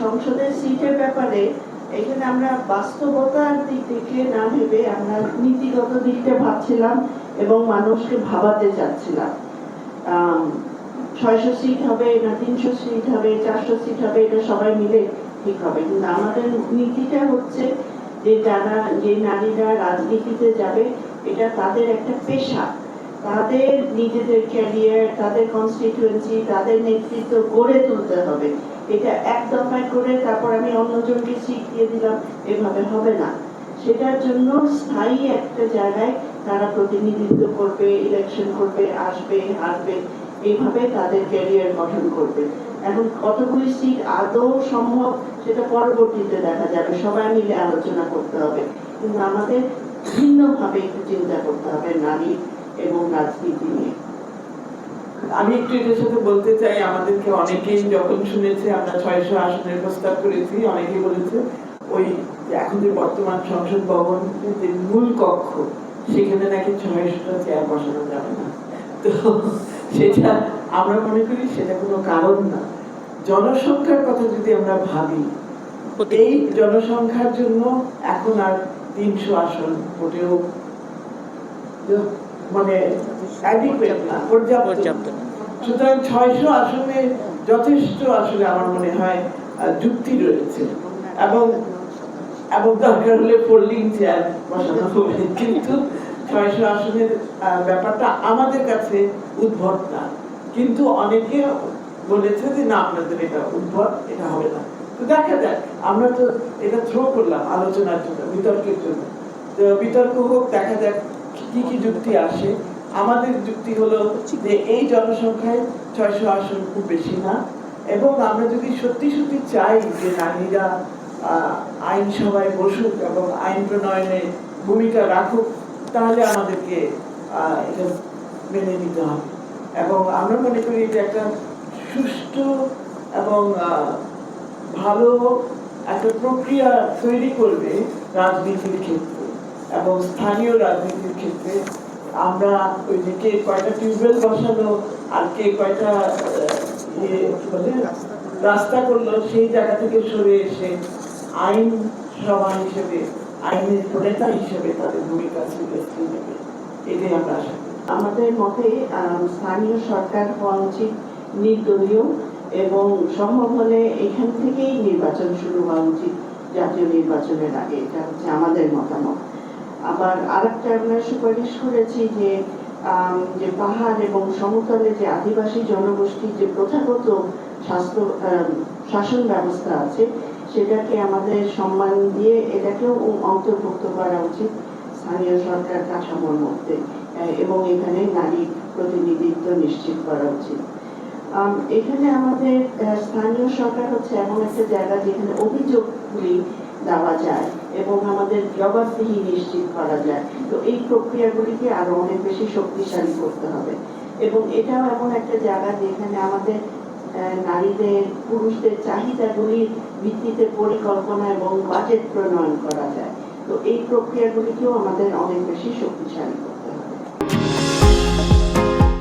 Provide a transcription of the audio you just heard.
সংসদের সিটের ব্যাপারে এখানে আমরা বাস্তবতার দিক থেকে না ভেবে আমরা নীতিগত দিকটা ভাবছিলাম এবং মানুষকে ভাবাতে চাচ্ছিলাম। ছয়শো সিট হবে, না তিনশো সিট হবে, চারশো সিট হবে, এটা সবাই মিলে ঠিক হবে। কিন্তু আমাদের নীতিটা হচ্ছে যে যারা, যে নারীরা রাজনীতিতে যাবে, এটা তাদের একটা পেশা। তাদের নিজেদের ক্যারিয়ার তাদের কনস্টিটিউয়েন্সি তাদের নেতৃত্ব গড়ে তুলতে হবে। এটা এক দফায় করে তারপর আমি অন্যজনকে দিয়ে দিলাম, এভাবে হবে না। সেটার জন্য স্থায়ী একটা জায়গায় তারা প্রতিনিধিত্ব করবে ইলেকশন করবে, আসবে, হারবে, এইভাবে তাদের ক্যারিয়ার গঠন করবে। এখন কতগুলি সিট আদৌ সম্ভব সেটা পরবর্তীতে দেখা যাবে। সবাই মিলে আলোচনা করতে হবে। কিন্তু আমাদের ভিন্নভাবে একটু চিন্তা করতে হবে। নারী এবং রাজনীতি নিয়ে। আমি একটু এটার সাথে বলতে চাই, আমাদেরকে অনেকেই যখন শুনেছে, আমরা ছয়শো আসনের প্রস্তাব করেছি, অনেকেই বলেছে, ওই এখন যে বর্তমান সংসদ ভবন, যে মূল কক্ষ, সেখানে নাকি ছয়শোটা চেয়ার বসানো যাবে না। তো সেটা আমরা মনে করি সেটা কোনো কারণ না। জনসংখ্যার কথা যদি আমরা ভাবি, এই জনসংখ্যার জন্য এখন আর তিনশো আসন, মোটেও মানে পর্যাপ্ত। সুতরাং ছয়শো আসনে যথেষ্ট আসলে আমার মনে হয় যুক্তি রয়েছে। এবং এবং দরকার হলে ফোল্ডিং চেয়ার বসানো হবে। কিন্তু ছয়শো আসনের ব্যাপারটা আমাদের কাছে উদ্ভট না। কিন্তু অনেকে বলেছে যে না আপনাদের এটা উদ্ভট এটা হবে না। তো দেখা যাক আমরা তো এটা থ্রো করলাম আলোচনার জন্য বিতর্কের জন্য। তো বিতর্ক হোক দেখা যাক কি কি যুক্তি আসে? আমাদের যুক্তি হলো যে এই জনসংখ্যায় ছয়শো আসন খুব বেশি না। এবং আমরা যদি সত্যি সত্যি চাই যে নারীরা আইনসভায় বসুক এবং আইন প্রণয়নে ভূমিকা রাখুক, তাহলে আমাদেরকে এটা মেনে নিতে হবে। এবং আমরা মনে করি এটা একটা সুষ্ঠু এবং ভালো একটা প্রক্রিয়া তৈরি করবে রাজনীতির ক্ষেত্রে। এবং স্থানীয় রাজনীতির ক্ষেত্রে আমরা ওই যে কে কয়টা টিউবওয়েল বসালো, আর কে কয়টা ইয়ে রাস্তা করল, সেই জায়গা থেকে সরে এসে আইন সভা হিসেবে, আইনের নেতা হিসেবে তাদের ভূমিকা এটাই আমরা আশা আমাদের মতে স্থানীয় সরকার হওয়া উচিত নির্দলীয় এবং সম্ভব হলে এখান থেকেই নির্বাচন শুরু হওয়া উচিত জাতীয় নির্বাচনের আগে। এটা হচ্ছে আমাদের মতামত। আবার আরেকটা আমরা সুপারিশ করেছি যে যে পাহাড় এবং সমতলে যে আদিবাসী জনগোষ্ঠীর যে প্রথাগত স্বাস্থ্য শাসন ব্যবস্থা আছে, সেটাকে আমাদের সম্মান দিয়ে এটাকেও অন্তর্ভুক্ত করা উচিত স্থানীয় সরকার কাঠামোর মধ্যে এবং এখানে নারী প্রতিনিধিত্ব নিশ্চিত করা উচিত। এখানে আমাদের স্থানীয় সরকার হচ্ছে এমন একটা জায়গা যেখানে অভিযোগগুলি দেওয়া যায় এবং আমাদের জবাবদিহি নিশ্চিত করা যায়। তো এই প্রক্রিয়াগুলিকে আরও অনেক বেশি শক্তিশালী করতে হবে। এবং এটাও এমন একটা জায়গা যেখানে আমাদের নারীদের, পুরুষদের চাহিদাগুলির ভিত্তিতে পরিকল্পনা এবং বাজেট প্রণয়ন করা যায়। তো এই প্রক্রিয়াগুলিকেও আমাদের অনেক বেশি শক্তিশালী করতে